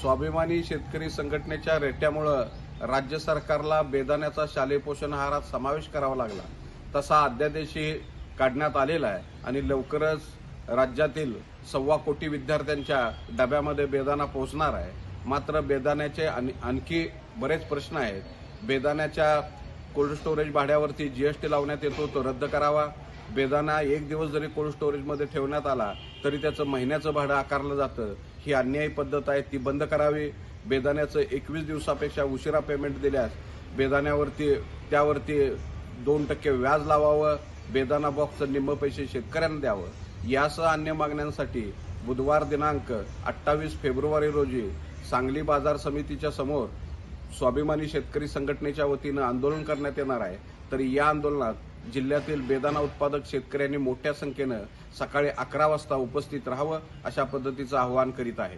स्वाभिमानी शेतकरी संघटनेच्या रेट्यामुळं राज्य सरकारला बेदाण्याचा शालेय पोषण आहारात समावेश करावा लागला. तसा अध्यादेशही काढण्यात आलेला आहे आणि लवकरच राज्यातील सव्वा कोटी विद्यार्थ्यांच्या डब्यामध्ये बेदाना पोहोचणार आहे. मात्र बेदाण्याचे आणि- आणखी बरेच प्रश्न आहेत. बेदाण्याच्या कोल्ड स्टोरेज भाड्यावरती जीएसटी लावण्यात येतो तो रद्द करावा. बेदाना एक दिवस जरी कोल्ड स्टोरेजमध्ये ठेवण्यात आला तरी त्याचं महिन्याचं भाडं आकारलं जातं. ही अन्यायी पद्धत आहे ती बंद करावी. बेदाण्याचं एकवीस दिवसापेक्षा उशिरा पेमेंट दिल्यास बेदाण्यावरती त्यावरती दोन टक्के व्याज लावावं बेदाना बॉक्सचं निम्म पैसे शेतकऱ्यांना द्यावं. यासह अन्य मागण्यांसाठी बुधवार दिनांक अठ्ठावीस फेब्रुवारी रोजी सांगली बाजार समितीच्या समोर स्वाभिमानी शेतकरी संघटनेच्या वतीनं आंदोलन करण्यात येणार आहे. तर या आंदोलनात जिल्ह्यातील बेदाना उत्पादक शेतकऱ्यांनी मोठ्या संख्येनं सकाळी अकरा वाजता उपस्थित राहावं अशा पद्धतीचं आवाहन करीत आहे.